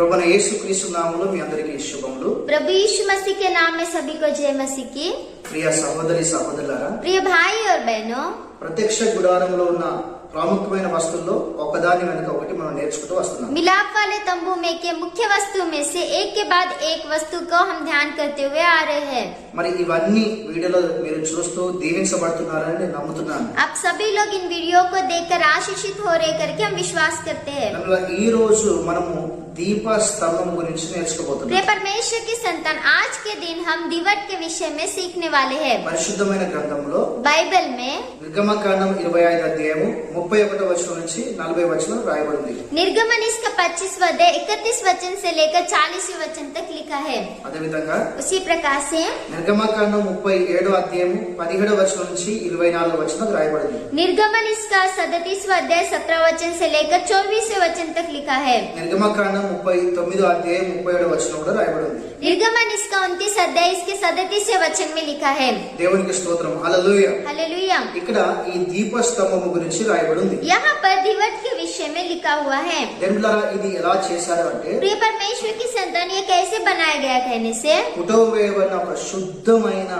ప్రభున యేసుక్రీస్తు నామములో మీ అందరికీ శుభములు प्रभु यीशु मसीह के नाम में सभी को जय मसीह की ప్రియ సహోదరి సహోదరులారా प्रिय भाई और बहनों ప్రత్యక్ష గుడారంలో ఉన్న ప్రాముఖ్యమైన వస్తువుల్లో ఒకదాని వెనుక ఒకటి మనం నేర్చుకుంటూ వస్తున్నాం मिलाप वाले तंबू में के मुख्य वस्तु में से एक के बाद एक वस्तु को हम ध्यान करते हुए आ रहे हैं మరి ఇవన్నీ వీడియోలో మీరు చూస్తూ దీవించబడుతున్నారని నేను నమ్ముతున్నాను आप सभी लोग इन वीडियो को देखकर आशीषित हो रहे करके हम विश्वास करते हैं అందువల్ల ఈ రోజు మనము దీప స్తంభం గురించి प्रिय నేర్చుకోబోతున్నాం परमेश्वर की संतान आज के दिन हम दिवट के विषय में सीखने वाले हैं పరిశుద్ధమైన గ్రంథంలో बाइबल में నిర్గమకాండం ఇరవై ఐదు అధ్యాయము ముప్పై ఒకటో వచనం నుంచి నలభై వచనం రాయబడింది निर्गमन इसका पच्चीस अध्याय इकतीस वचन से लेकर चालीसवें वचन तक लिखा है అదేవిధంగా उसी प्रकार से నిర్గమకాండం ముప్పై ఏడో అధ్యాయము పదిహేడో వచనం నుంచి ఇరవై నాలుగు వచనం రాయబడింది निर्गमन इसका सदतीसवा अध्याय सत्रह वचन से लेकर चौबीसवें वचन तक लिखा है నిర్గమకాండం ముప్పై తొమ్మిదో అధ్యాయం ముప్పై ఏడో వచనం కూడా రాయబడింది निर्गमन इसका उनतीस अध्याय इसके सदतीसवें वचन में लिखा है దేవునికి స్తోత్రం హల్లెలూయా हालेलुया ఇక్కడ ఈ దీప స్తంభము గురించి రాయబడింది यहाँ पर दिवट के विषय में लिखा हुआ है దేవులారా ఇది ఎలా చేశారు అంటే प्रिय परमेश्वर की संतान ये कैसे बनाया गया कहने से పుటో వేయబడిన ఒక శుద్ధమైన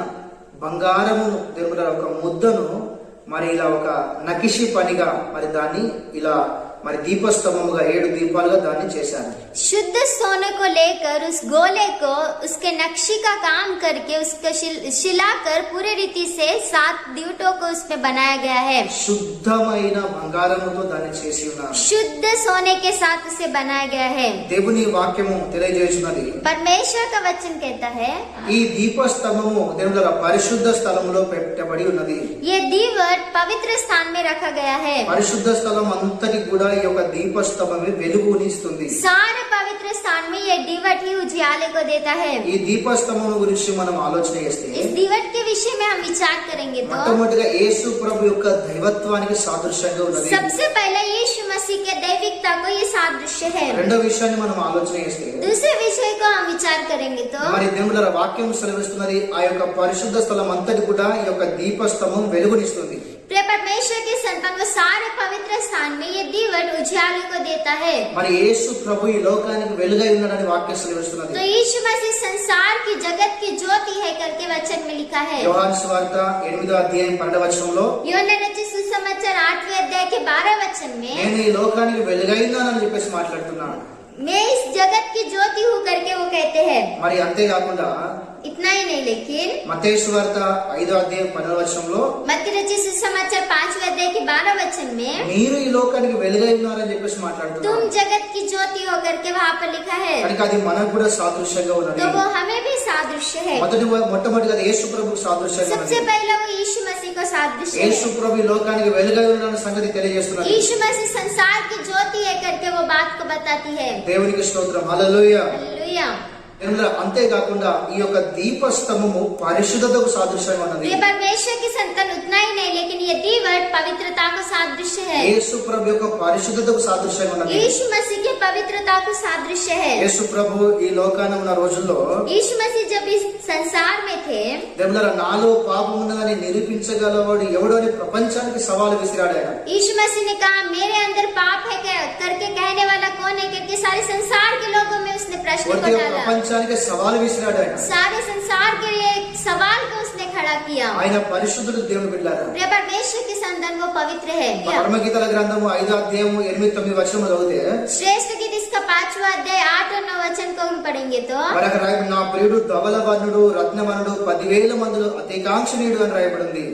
బంగారమును దేవులారా ఒక ముద్దను మరి ఇలా ఒక నకిషి పనిగా మరి దాన్ని ఇలా మరి దీపస్తంభముగా ఏడు దీపాలుగా దాన్ని చేశారు शुद्ध सोने को लेकर उस गोले को उसके नक्शी का काम करके उसको शिल- शिलाकर पूरे रीति से सात दिवटों को उसमें बनाया गया है శుద్ధమైన బంగారముతో దాన్ని చేసి ఉన్నారు शुद्ध सोने के साथ उसे बनाया गया है దేవుని వాక్యము తెలియజేస్తున్నది परमेश्वर का वचन कहता है ఈ దీపస్తంభము దేవుల పరిశుద్ధ స్థలములో పెట్టబడి ఉన్నది ये दीवट पवित्र स्थान में रखा गया है పరిశుద్ధ స్థలం అంతటి కూడా ఈ యొక్క దీపస్తంభమే వెలుగునిస్తుంది सारे पवित्र स्थान में ये दीवट ही उजियाले को देता है ఈ దీపస్తంభం గురించి మనం ఆలోచన చేస్తే इस दीवट के विषय में हम विचार करेंगे तो మొట్టమొదటిగా యేసు ప్రభు యొక్క దైవత్వానికి సాదృశ్యంగా ఉన్నది सबसे पहले यीशु मसीह के दैविकता को ये सादृश्य है రెండో విషయాన్ని మనం ఆలోచన చేస్తే दूसरे विषय को हम विचार करेंगे तो మరి దేవుల వాక్యం సెలవిస్తున్నది ఆ యొక్క పరిశుద్ధ స్థలం అంతటి కూడా ఈ యొక్క దీపస్తంభం వెలుగునిస్తుంది प्रिय परमेश्वर के संतान को सारे पवित्र स्थान में ये दीवट उजियाले को देता है మరి యేసు ప్రభు ఈ లోకానికి వెలుగై ఉన్నాడని వాక్యం సెలవిస్తున్నది तो यीशु मसीह संसार की जगत की ज्योति है करके वचन में लिखा है యోహాన్ స్వార్త ఎనిమిదో అధ్యాయం పన్నెండవ వచనంలో योना रचित सुसमाचार आठवें अध्याय के बारह वचन में నేను ఈ లోకానికి వెలుగైందానని చెప్పేసి మాట్లాడుతున్నాను मैं इस जगत की ज्योति हूँ करके वो कहते हैं మరి అంతేకాకుండా इतना ही नहीं लेकिन మతేసు వార్త ఐదో అధ్యాయం పన్నెండవ వచనంలో मत्ती रचित सुसमाचार पांचवें अध्याय के बारह वचन में మీరు ఈ లోకానికి వెలుగై ఉన్నారని చెప్పేసి మాట్లాడుతున్నారు तुम जगत की ज्योति हो करके वहाँ पर लिखा है కనుక అది మనకు కూడా సాదృశ్యంగా ఉన్నది तो वो हमें भी सादृश्य है మొదటి మొట్టమొదటిగా అది యేసు ప్రభు సాదృశ్యంగా सबसे ఉన్నది पहले वो यीशु मसीह को सादृश्य యేసు है ప్రభు ఈ లోకానికి వెలుగై ఉన్న సంగతి తెలియజేస్తున్నది यीशु मसीह संसार की ज्योति है करके वो बात को बताती है దేవునికి స్తోత్రం హల్లెలూయా हालेलुया దేవుడా, అంతేకాకుండా ఈ యొక్క దీపస్తంభము పరిశుద్ధతకు సాదృశ్యంగా ఉన్నది ये परमेश्वर की संतान उतना ही नहीं लेकिन ये दीवट पवित्रता को सादृश्य है యేసు ప్రభు యొక్క పరిశుద్ధతకు సాదృశ్యంగా ఉన్నది यीशु मसीह की पवित्रता को सादृश्य है యేసు ప్రభు ఈ లోకాన ఉన్న రోజుల్లో यीशु मसीह जब इस संसार में थे దేవుల నాలో పాపం ఉన్నదని నిరూపించగలవాడు ఎవడో అని ప్రపంచానికి సవాలు విసిరాడు ఆయన यीशु मसीह ने कहा मेरे अंदर पाप है क्या करके कहने वाला कौन है करके सारे संसार के लोगों में उसने प्रश्न को పూర్తిగా डाला ప్రపంచానికి సవాలు విసిరాడు ఆయన सारे संसार किया ఆయన పరిశుద్ధుడు దేవుని బిడ్డారు प्रिय परमेश्वर की संतान वो पवित्र है పరమగీతల గ్రంథము ఐదో అధ్యాయము ఎనిమిది తొమ్మిది వచనము చదివితే श्रेष्ठ गीत इसका पांचवा अध्याय आठ और नौ वचन को हम पढ़ेंगे तो మరొక రాయబడి నా ప్రియుడు ధవలవర్ణుడు రత్నవనుడు పదివేల మందులు అతికాంక్షణీయుడు అని రాయబడింది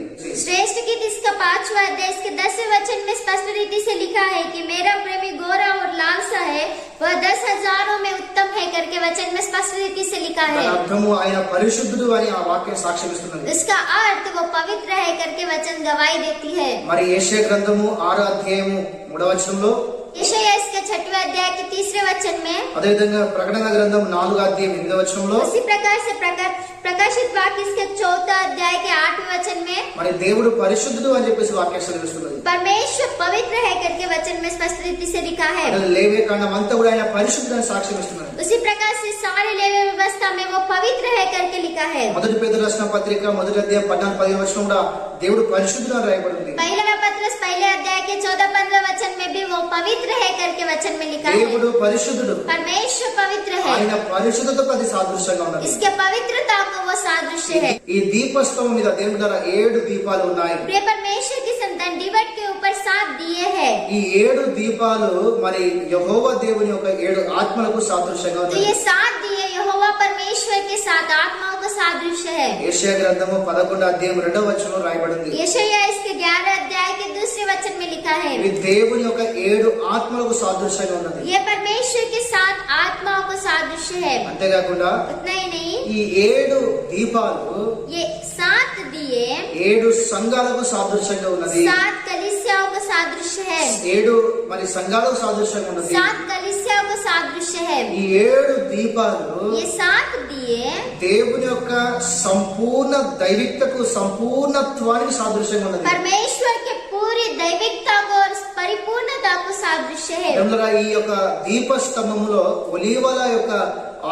श्रेष्ठ गीत इसका पांचवा अध्याय इसके दसवें वचन में स्पष्ट रीति से लिखा है कि मेरा प्रेमी गोरा और लाल सा है वह दस हजारों में उत्तम है करके वचन में स्पष्ट रीति से लिखा దాని है అర్థము ఆయన పరిశుద్ధుడు అని ఆ వాక్యం సాక్ష్యం ఇస్తున్నది इसका अर्थ वो पवित्र है करके वचन गवाही देती है మరి ఏషియా గ్రంథము ఆరో అధ్యాయము మూడవ వచనంలో అదే విధంగా ప్రకటన గ్రంథం నాలుగు అధ్యాయం ఎనిమిదవ వచనంలో ప్రకాశిత్ వాక్య చౌథ అధ్యాయ ఆఠవ వచన మరి దేవుడు పరిశుద్ధుడు అని చెప్పేసి వాక్య సెలవిస్తున్నది. పరమేశ్వర్ పవిత్ర హై కర్కే వచన మే స్పష్ట రీతి సే లిఖా హై లేవే కాండం అంతా కూడా ఆయన పరిశుద్ధుడని సాక్ష్యం ఇస్తున్నారు ఉసి ప్రకాశ वो పవిత్ర హై కర్కే లిఖా హై మొదటి పేదరు రాసిన పత్రిక మొదటి అధ్యాయం 14 15 వచనం రాయబడింది पत्रस पहले अध्याय के चौदह पंद्रह वचन में भी वो पवित्र है करके वचन में लिखा है దేవుడు పరిశుద్ధుడు परमेश्वर पवित्र है ఆయన పరిశుద్ధతకు అది సాదృశ్యంగా ఉన్నది इसके पवित्रता को वो सादृश्य है ఈ దీపస్తంభం మీద దేవుడి ద్వారా ఏడు దీపాలు ఉన్నాయి प्रिय परमेश्वर की संतान डिवट के ऊपर सात दिए हैं ఈ ఏడు దీపాలు మరి యహోవ దేవుని యొక్క ఏడు ఆత్మలకు సాదృశ్యంగా तो ఉన్నాయి ये सात दिए यहोवा परमेश्वर के साथ आत्माओं का सादृश्य है ఏషియా గ్రంథము పదకొండు అధ్యాయం రెండవ వచనం రాయబడింది यशया इसके ग्यारह अध्याय के दूसरे वचन में लिखा है ఇవి దేవుని యొక్క ఏడు ఆత్మలకు సాదృశ్యంగా ఉన్నది ये परमेश्वर के साथ आत्माओं का सादृश्य है అంతేకాకుండా उतना ही नहीं ఈ ఏడు దీపాలు ये सात दिए ఏడు సంఘాలకు సాదృశ్యంగా ఉన్నది सात कलिसियाओं का सादृश्य है ఏడు మరి సంఘాలకు సాదృశ్యంగా ఉన్నది सात कलिसियाओं का सादृश्य है ఈ ఏడు దీపాలు ये सात दिए దేవుని యొక్క సంపూర్ణ దైవికతకు సంపూర్ణత్వానికి సాదృశ్యంగా ఉన్నది परमेश्वर के पूरी दैविकता को और परिपूर्णता को सादृश्य है దేవులారా, ఈ యొక్క దీపస్తంభములో ఒలీవల యొక్క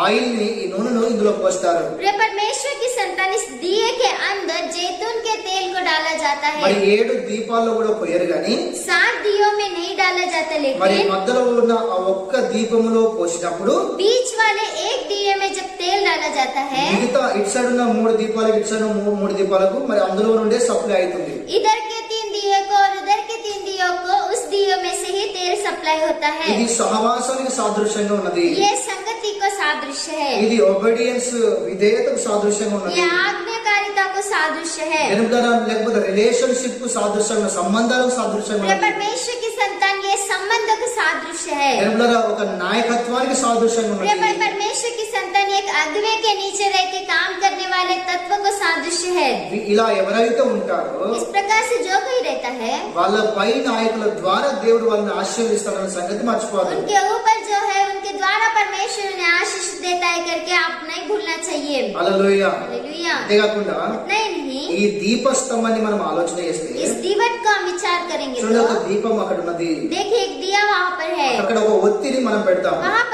ఆయిల్ ని ఈ నూనెను ఇందులో పోస్తారు प्रिय परमेश्वर की संतान इस दिए के अंदर जैतून के तेल को डाला जाता మరి है ఏడు దీపాల్లో కూడా పోయారు గాని सात दियों में नहीं डाला जाता మరి लेकिन మధ్యలో ఉన్న ఆ ఒక్క దీపములో పోసినప్పుడు बीच वाले एक दिए में जब तेल डाला जाता है మిగతా ఇటు సైడ్ ఉన్న మూడు దీపాలకు ఇటు సైడ్ ఉన్న మూ- మూడు దీపాలకు మరి అందులో నుండే సప్లై అవుతుంది इधर के तीन दिए को और उधर के तीन दियों को उस दियो में से ही तेल सप्लाई होता है ఇది సహవాసానికి సాదృశ్యంగా ఉన్నది ये संगति को सादृश्य है ఇది ఒబీడియన్స్ విధేయతకు సాదృశ్యంగా ఉన్నది ये आज्ञाकारिता को सादृश्य है ఎనుకరా లేకపోతే రిలేషన్షిప్ కు సాదృశ్యంగా సంబంధాలకు సాదృశ్యంగా प्रिय ఉన్నది परमेश्वर की संतान ये संबंध का सादृश्य है ఎనుకరా ఒక నాయకత్వానికి సాదృశ్యంగా प्रिय ఉన్నది पर- परमेश्वर की संतान एक अगवे के नीचे रह के काम करने वाले तत्व को सादृश्य है ఇలా ఎవరైతే ఉంటారో इस प्रकार से जो कोई रहता है వాళ్ళ పై నాయకుల ద్వారా దేవుడు వాళ్ళని ఆశీర్వదిస్తాడన్న సంగతి మర్చిపోదు उनके ऊपर जो है उनके द्वारा परमेश्वर ने आशीष देता है करके आप नहीं भूलना चाहिए అలలోయ हालेलुया అంతేకాకుండా नहीं नहीं ఈ దీపస్తంభాన్ని మనం ఆలోచన చేస్తే इस दीवट को हम विचार करेंगे చూడండి ఒక तो దీపం అక్కడ ఉన్నది देखिए एक दिया वहाँ पर है అక్కడ ఒక ఒత్తిడి మనం పెడతాము वहाँ पर हम काप उसको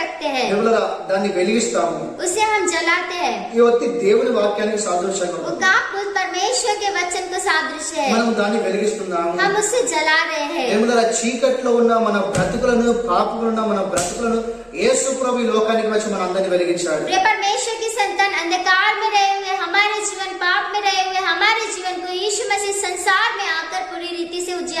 रखते हैं దేవులరా దాన్ని వెలిగిస్తాము उसे हम जलाते हैं ఈ ఒత్తి దేవుని వాక్యానికి సాదృశ్యంగా वो ఉంటుంది काप उस परमेश्वर के वचन को सादृश्य है మనం దాన్ని వెలిగిస్తున్నాము हम उसे जला रहे हैं దేవులరా చీకట్లో ఉన్న మన బ్రతుకులను పాపములున్న మన బ్రతుకులను యేసు ప్రభు ఈ లోకానికి వచ్చి మన అందరిని వెలిగించాడు प्रिय परमेश्वर की संतान अंधकार में रहे हुए हमारे जीवन पाप में रहे हुए हमारे जीवन को यीशु मसीह संसार में आकर पूरी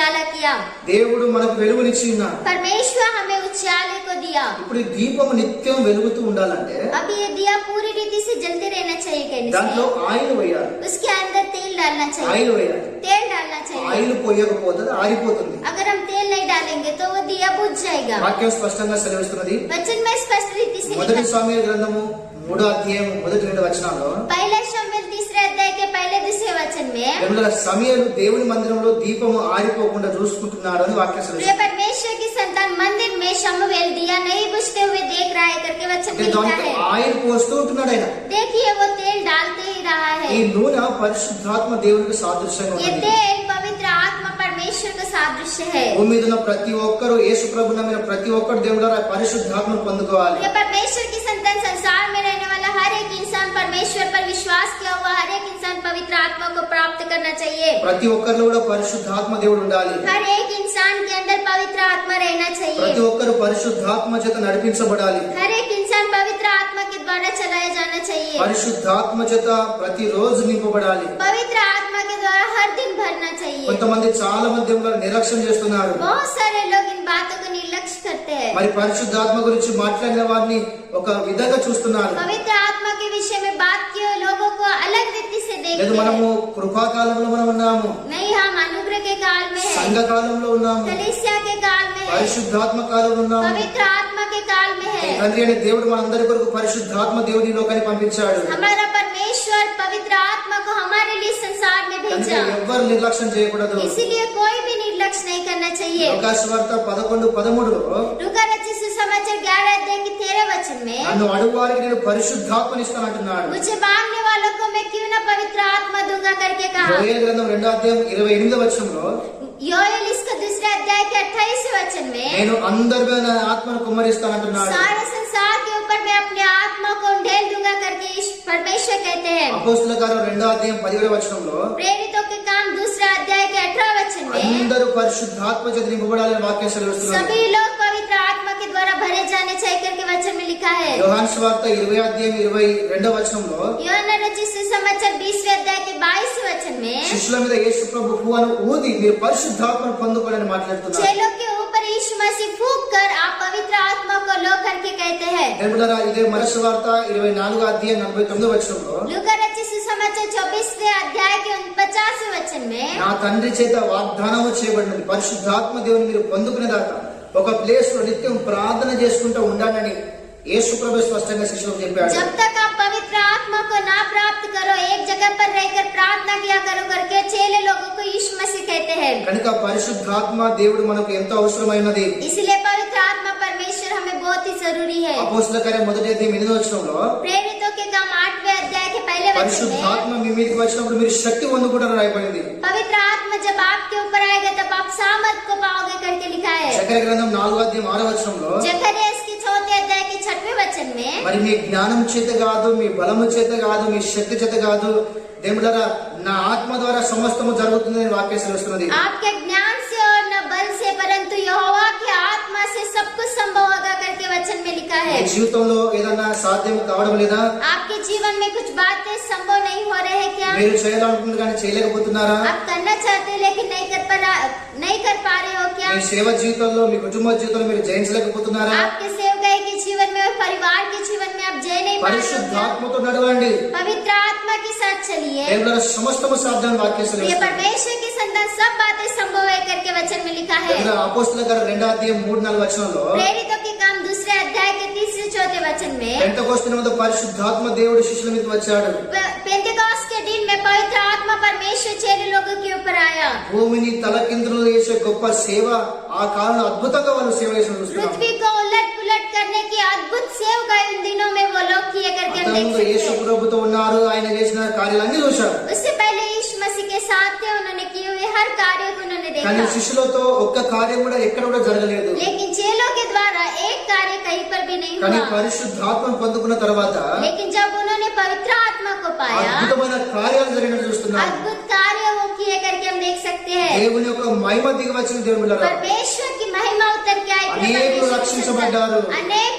रीति से उजियाला किया దేవుడు మనకు వెలుగునిచ్చి ఉన్నాడు परमेश्वर हमें उजियाले को दिया ఇప్పుడు ఈ దీపం నిత్యం వెలుగుతూ ఉండాలంటే अब ये दिया पूरी रीति से जलते रहना चाहिए कहने దాంట్లో से ఆయిల్ వేయాలి उसके अंदर तेल डालना चाहिए ఆయిల్ వేయాలి तेल डालना चाहिए ఆయిల్ పోయకపోతే అది ఆరిపోతుంది अगर हम तेल नहीं डालेंगे तो वो दिया बुझ जाएगा వాక్యం స్పష్టంగా సెలవిస్తున్నది वचन में स्पष्ट रीति से మొదటి लिखा స్వామి గ్రంథము మూడో అధ్యాయం మొదటి రెండు వచనాల్లో पहले ఎనుగల సమయలు దేవుని మందిరంలో దీపము ఆరిపోకుండా చూసుకుంటున్నాడు అని వాక్య ఆయన పోస్తూ ఉంటున్నాడు ఆయన. ఈ నూనె పరిశుద్ధాత్మ దేవునికి సాదృశ్యంగా పవిత్ర ఆత్మ పరమేశ్వర్ సాదృశ్య భూమి మీద ప్రతి ఒక్కరు యేసు ప్రభు నమ్మిన ప్రతి ఒక్కరు దేవుడు పరిశుద్ధాత్మను పొందుకోవాలి. పరమేశ్వర్కి సంతాన్ సంసారం మీద हर एक इंसान परमेश्वर पर विश्वास किया हुआ हर एक इंसान पवित्र आत्मा को प्राप्त करना चाहिए ప్రతి ఒక్కరిలో కూడా పరిశుద్ధాత్మ దేవుడు ఉండాలి हर एक इंसान के अंदर पवित्र आत्मा रहना ప్రతి चाहिए ఒక్కరు పరిశుద్ధాత్మ చేత నడిపించబడాలి हर एक इंसान पवित्र आत्मा के द्वारा चलाया जाना चाहिए పరిశుద్ధాత్మ చేత ప్రతి రోజు నింపబడాలి पवित्र आत्मा के द्वारा हर दिन भरना चाहिए కొంతమంది చాలా మంది దేవుళ్ళని నిర్లక్ష్యం చేస్తున్నారు बहुत सारे लोग इन बातों को निर्लक्ष्य करते हैं మరి పరిశుద్ధాత్మ గురించి మాట్లాడిన వారిని ఒక విధంగా చూస్తున్నారు पवित्र आत्मा के विषय में बात किए लोगों को अलग रीति से లేదు देखते మనము हैं కృపాకాలంలో మనం ఉన్నాము नहीं हम अनुग्रह के काल में है సంఘ కాలంలో ఉన్నాము कलिसिया के काल में है పరిశుద్ధాత్మ కాలంలో ఉన్నాము पवित्र आत्मा के काल में है తండ్రి అనే దేవుడు మనందరి కొరకు పరిశుద్ధాత్మ దేవుని ఈ లోకానికి పంపించాడు हमारा परमेश्वर पवित्र आत्मा को हमारे लिए संसार में కనుక भेजा ఎవ్వరు నిర్లక్ష్యం చేయకూడదు इसीलिए कोई भी निर्लक्ष्य नहीं करना चाहिए లోకాశ్వార్త పదకొండు పదమూడులో रुका रची सुसमाचार ग्यारह अध्याय की तेरह वचन में నన్ను అడుగు వారికి నేను పరిశుద్ధాత్మనిస్తాను అంటున్నాడు मुझे मांगने वालों को मैं क्यों ना पवित्र आत्मा दूंगा करके कहा యోయేలు గ్రంథం రెండో అధ్యాయం ఇరవై ఎనిమిదో వచనంలో योएल इसका दूसरे अध्याय के अट्ठाईस वचन में నేను అందరి మీద నా ఆత్మను కుమ్మరిస్తాను అంటున్నాడు सारे संसार परमेश्वर कहते हैं అపోస్తుల కార్యం రెండో అధ్యాయం 17వ వచనంలో प्रेरितों के काम दूसरा अध्याय के అందరూ పరిశుద్ధాత్మ చేత నింపబడాలని వాక్యం సెలవిస్తున్నారు सभी लोग पवित्र आत्मा के द्वारा भरे जाने चाहिए करके యోహాన్ స్వార్థ 20 అధ్యాయం 22వ వచనంలో యోహना रचित सुसमाचार बीसवें अध्याय के बाईस శిష్యుల మీద యేసు ప్రభు అని ఊది మీరు పరిశుద్ధాత్మను పొందుకోవాలని మాట్లాడుతున్నారు. चेलों ऊपर यीशु मसीह फूक कर आप पवित्र आत्मा को लो करके कहते हैं దేవుడారా ఇదే మనసు వార్త ఇరవై నాలుగో అధ్యాయం నలభై తొమ్మిదో వచనంలో लूका रचित सुसमाचार चौबीसवें अध्याय के पचासवें वचन में నా తండ్రి చేత వాగ్దానము చేయబడినది పరిశుద్ధాత్మ దేవుని మీరు పొందుకునేదాకా ఒక ప్లేస్ లో నిత్యం ప్రార్థన చేసుకుంటూ ఉండాలని యేసు ప్రభు స్పష్టంగా శిష్యులకు చెప్పాడు जब तक आप पवित्र आत्मा को ना प्राप्त करो एक जगह पर रहकर प्रार्थना किया करो करके चेले लोगों को यीशु मसीह कहते हैं కనుక పరిశుద్ధాత్మ దేవుడు మనకు ఎంతో అవసరమైనది इसलिए जरूरी है అపోస్తుల కార్యం మొదటి అధ్యాయం ఎనిమిదో వచనంలో प्रेरितों के काम आठवें अध्याय के पहले वचन में పరిశుద్ధాత్మ మీ మీదకి వచ్చినప్పుడు మీరు శక్తి పొందుకుంటారు రాయబడింది पवित्र आत्मा जब आपके ऊपर आएगा तब आप सामर्थ को पाओगे करके लिखा है చక్ర గ్రంథం నాలుగో అధ్యాయం ఆరో వచనంలో जकरिया के चौथे अध्याय के छठवें वचन में మరి మీ జ్ఞానం చేత కాదు మీ బలము చేత కాదు మీ శక్తి చేత కాదు దేవుడరా నా ఆత్మ ద్వారా సమస్తము జరుగుతుందని వాక్యం సెలవుస్తున్నది आपके ज्ञान से और न बल से परंतु यहोवा की आत्मा से सब कुछ संभव होगा करके वचन में लिखा మీ है జీవితంలో ఏదన్నా సాధ్యం కావడం లేదా आपके जीवन में कुछ बातें संभव नहीं हो रहे हैं क्या మీరు చేయాలనుకుంటుంది కానీ చేయలేకపోతున్నారా आप करना चाहते हैं लेकिन नहीं कर पा रहा- नहीं कर पा रहे हो क्या మీ సేవ జీవితంలో మీ కుటుంబ జీవితంలో మీరు జయించలేకపోతున్నారా आपके सेवकाई के जीवन में और परिवार के जीवन में आप जय नहीं पा रहे हो क्या పరిశుద్ధాత్మతో నడవండి पवित्र आत्मा के साथ चलिए దేవుడు సమస్తము సాధ్యం వాక్యం ये సెలవుస్తుంది परमेश्वर के संतान सब बातें संभव है करके वचन में लिखा है దేవుడు అపోస్తుల గారు రెండో అధ్యాయం మూడు నాలుగు వచనంలో प्रेरितों के काम दूसरे अध्याय के तीसरे चौथे वचन में పెంతకోస్తున్న మీద పరిశుద్ధాత్మ దేవుడు శిష్యుల మీద వచ్చాడు पेंतिकोस्त के दिन में पवित्र आत्मा परमेश्वर चेले लोगों के ऊपर आया భూమిని తలకిందులు చేసే గొప్ప సేవ ఆ కాలంలో అద్భుతంగా వాళ్ళు సేవ చేసిన చూస్తున్నాం पृथ्वी को उलट पुलट అద్భుత సేవకు ఆయన దినో మే वो लोग किए करके हम देख सकते हैं యేసు ప్రభుతో ఉన్నారు ఆయన చేసిన కార్యాలన్నీ చూశారు उससे पहले यीशु मसीह के साथ थे उन्होंने किए हुए हर कार्य को उन्होंने देखा కానీ శిష్యులతో ఒక్క కార్యం కూడా ఎక్కడ కూడా జరగలేదు लेकिन चेलों के द्वारा एक कार्य कहीं पर भी नहीं కానీ हुआ పరిశుద్ధాత్మ పొందుకున్న తర్వాత लेकिन जब उन्होंने पवित्र आत्मा को पाया అద్భుతమైన కార్యాలు జరిగినట్టు చూస్తున్నాం अद्भुत कार्य वो किए करके हम देख सकते हैं దేవుని యొక్క మహిమ దిగవచ్చిన దేవుడు బిడ్డలారా। परमेश्वर की महिमा उतर के आई प्रभु अनेक यीशु लोग मसीह के रक्षित साथ। बन डालो। अनेक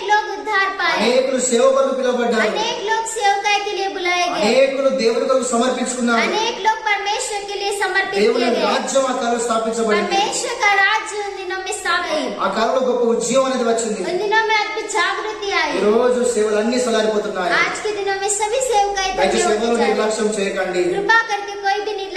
అనేకులు సేవ కొరకు పిలువబడ్డారు अनेक लोग सेवकाई के लिए बुलाए गए అనేకులు దేవుడి కొరకు సమర్పించుకున్నారు अनेक लोग परमेश्वर के लिए समर्पित దేవుని किए गए రాజ్యం ఆ కాలంలో స్థాపించబడింది परमेश्वर का राज्य उन दिनों में स्थापित ఆ కాలంలో గొప్ప ఉద్యమం అనేది వచ్చింది उन दिनों में अद्भुत जागृति ఈ आई రోజు సేవలు అన్ని సలారిపోతున్నాయి आज के दिनों में सभी सेवकाई దయచేసి तभी సేవలు होती जा रही నిర్లక్ష్యం చేయకండి है। कृपा करके कोई भी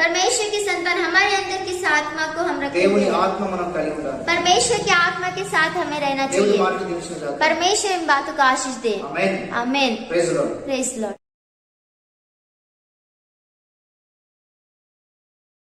परमेश्वर की संतान हमारे अंदर किस आत्मा को हम रखें परमेश्वर की आत्मा के साथ हमें रहना चाहिए। परमेश्वर इन बातों को आशीष दे। Amen praise lord